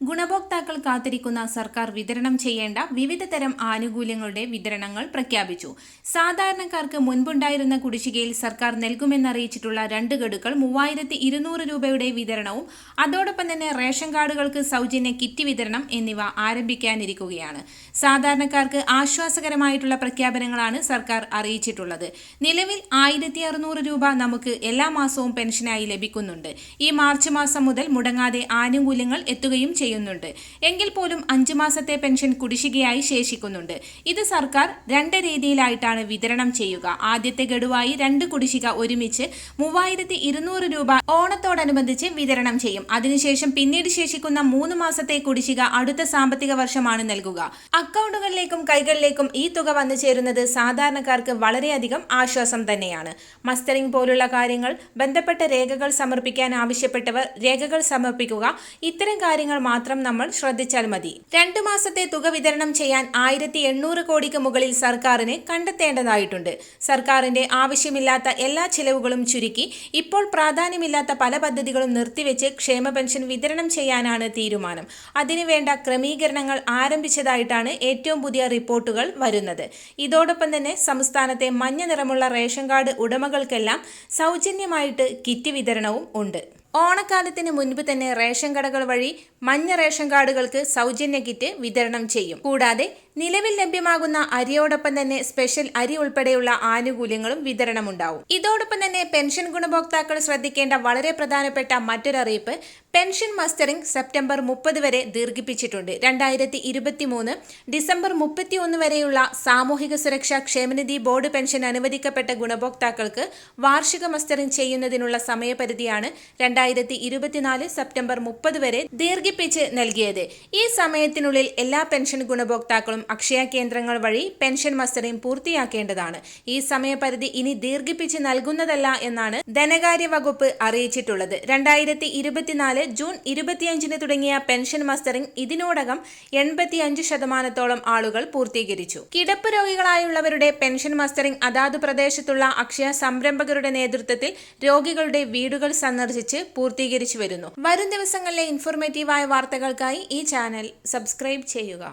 ഗുണഭോക്താക്കൾ കാത്തിരിക്കുന്ന സർക്കാർ വിതരണം ചെയ്യേണ്ട വിവിധ തരം ആനുകൂല്യങ്ങളുടെ വിതരണങ്ങൾ പ്രഖ്യാപിച്ചു. സാധാരണക്കാർക്ക് മുൻപുണ്ടായിരുന്ന കുടിശ്ശികയിൽ സർക്കാർ നൽകുമെന്നറിയിച്ചിട്ടുള്ള രണ്ട് ഗഡുക്കൾ മൂവായിരത്തി ഇരുന്നൂറ് രൂപയുടെ വിതരണവും അതോടൊപ്പം തന്നെ റേഷൻ കാർഡുകൾക്ക് സൗജന്യ കിറ്റ് വിതരണം എന്നിവ ആരംഭിക്കാനിരിക്കുകയാണ്. സാധാരണക്കാർക്ക് ആശ്വാസകരമായിട്ടുള്ള പ്രഖ്യാപനങ്ങളാണ് സർക്കാർ അറിയിച്ചിട്ടുള്ളത്. നിലവിൽ ആയിരത്തി അറുന്നൂറ് രൂപ നമുക്ക് എല്ലാ മാസവും പെൻഷനായി ലഭിക്കുന്നുണ്ട്. ഈ മാർച്ച് മാസം മുതൽ മുടങ്ങാതെ ആനുകൂല്യങ്ങൾ എത്തുകയും ചെയ്യുന്നുണ്ട്. എങ്കിൽ പോലും അഞ്ചു മാസത്തെ പെൻഷൻ കുടിശ്ശികയായി ശേഷിക്കുന്നുണ്ട്. ഇത് സർക്കാർ രണ്ട് രീതിയിലായിട്ടാണ് വിതരണം ചെയ്യുക. ആദ്യത്തെ ഗഡുവായി രണ്ട് കുടിശ്ശിക ഒരുമിച്ച് മൂവായിരത്തി ഇരുന്നൂറ് രൂപ ഓണത്തോടനുബന്ധിച്ച് വിതരണം ചെയ്യും. അതിനുശേഷം പിന്നീട് ശേഷിക്കുന്ന മൂന്ന് മാസത്തെ കുടിശ്ശിക അടുത്ത സാമ്പത്തിക വർഷമാണ് നൽകുക. അക്കൗണ്ടുകളിലേക്കും കൈകളിലേക്കും ഈ തുക വന്നു ചേരുന്നത് സാധാരണക്കാർക്ക് വളരെയധികം ആശ്വാസം തന്നെയാണ്. മസ്റ്ററിംഗ് പോലുള്ള കാര്യങ്ങൾ ബന്ധപ്പെട്ട രേഖകൾ സമർപ്പിക്കാൻ ആവശ്യപ്പെട്ടവർ രേഖകൾ സമർപ്പിക്കുക. ഇത്തരം കാര്യങ്ങൾ മാത്രം നമ്മൾ ശ്രദ്ധിച്ചാൽ മതി. രണ്ടു മാസത്തെ തുക വിതരണം ചെയ്യാൻ ആയിരത്തി എണ്ണൂറ് കോടിക്ക് മുകളിൽ സർക്കാരിന് കണ്ടെത്തേണ്ടതായിട്ടുണ്ട്. സർക്കാരിന്റെ ആവശ്യമില്ലാത്ത എല്ലാ ചിലവുകളും ചുരുക്കി ഇപ്പോൾ പ്രാധാന്യമില്ലാത്ത പല പദ്ധതികളും നിർത്തിവെച്ച് ക്ഷേമ പെൻഷൻ വിതരണം ചെയ്യാനാണ് തീരുമാനം. അതിനുവേണ്ട ക്രമീകരണങ്ങൾ ആരംഭിച്ചതായിട്ടാണ് ഏറ്റവും പുതിയ റിപ്പോർട്ടുകൾ വരുന്നത്. ഇതോടൊപ്പം തന്നെ സംസ്ഥാനത്തെ മഞ്ഞ നിറമുള്ള റേഷൻ കാർഡ് ഉടമകൾക്കെല്ലാം സൗജന്യമായിട്ട് കിറ്റ് വിതരണവും ഉണ്ട്. ഓണക്കാലത്തിന് മുൻപ് തന്നെ റേഷൻ കടകൾ വഴി മഞ്ഞ റേഷൻ കാർഡുകൾക്ക് സൗജന്യ കിറ്റ് വിതരണം ചെയ്യും. കൂടാതെ നിലവിൽ ലഭ്യമാകുന്ന അരിയോടൊപ്പം തന്നെ സ്പെഷ്യൽ അരി ഉൾപ്പെടെയുള്ള ആനുകൂല്യങ്ങളും വിതരണമുണ്ടാവും. ഇതോടൊപ്പം തന്നെ പെൻഷൻ ഗുണഭോക്താക്കൾ ശ്രദ്ധിക്കേണ്ട വളരെ പ്രധാനപ്പെട്ട മറ്റൊരറിയിപ്പ് പെൻഷൻ മസ്റ്ററിംഗ് സെപ്റ്റംബർ മുപ്പത് വരെ ദീർഘിപ്പിച്ചിട്ടുണ്ട്. രണ്ടായിരത്തി ഇരുപത്തി മൂന്ന് ഡിസംബർ മുപ്പത്തി ഒന്ന് വരെയുള്ള സാമൂഹിക സുരക്ഷാ ക്ഷേമനിധി ബോർഡ് പെൻഷൻ അനുവദിക്കപ്പെട്ട ഗുണഭോക്താക്കൾക്ക് വാർഷിക മസ്റ്ററിംഗ് ചെയ്യുന്നതിനുള്ള സമയപരിധിയാണ് രണ്ടായിരത്തി ഇരുപത്തിനാല് സെപ്റ്റംബർ മുപ്പത് വരെ ദീർഘിപ്പിച്ച് നൽകിയത്. ഈ സമയത്തിനുള്ളിൽ എല്ലാ പെൻഷൻ ഗുണഭോക്താക്കളും അക്ഷയ കേന്ദ്രങ്ങൾ വഴി പെൻഷൻ മസ്റ്ററിംഗ് പൂർത്തിയാക്കേണ്ടതാണ്. ഈ സമയപരിധി ഇനി ദീർഘിപ്പിച്ച് നൽകുന്നതല്ല എന്നാണ് ധനകാര്യ വകുപ്പ് അറിയിച്ചിട്ടുള്ളത്. രണ്ടായിരത്തി ഇരുപത്തിനാല് ജൂൺ ഇരുപത്തിയഞ്ചിന് തുടങ്ങിയ പെൻഷൻ മസ്റ്ററിംഗ് ഇതിനോടകം എൺപത്തിയഞ്ച് ശതമാനത്തോളം ആളുകൾ പൂർത്തീകരിച്ചു. കിടപ്പ് രോഗികളായുള്ളവരുടെ പെൻഷൻ മസ്റ്ററിംഗ് അതാത് പ്രദേശത്തുള്ള അക്ഷയ സംരംഭകരുടെ നേതൃത്വത്തിൽ രോഗികളുടെ വീടുകൾ സന്ദർശിച്ച് പൂർത്തീകരിച്ചു വരുന്നു. വരും ദിവസങ്ങളിലെ ഇൻഫോർമേറ്റീവായ വാർത്തകൾക്കായി ഈ ചാനൽ സബ്സ്ക്രൈബ് ചെയ്യുക.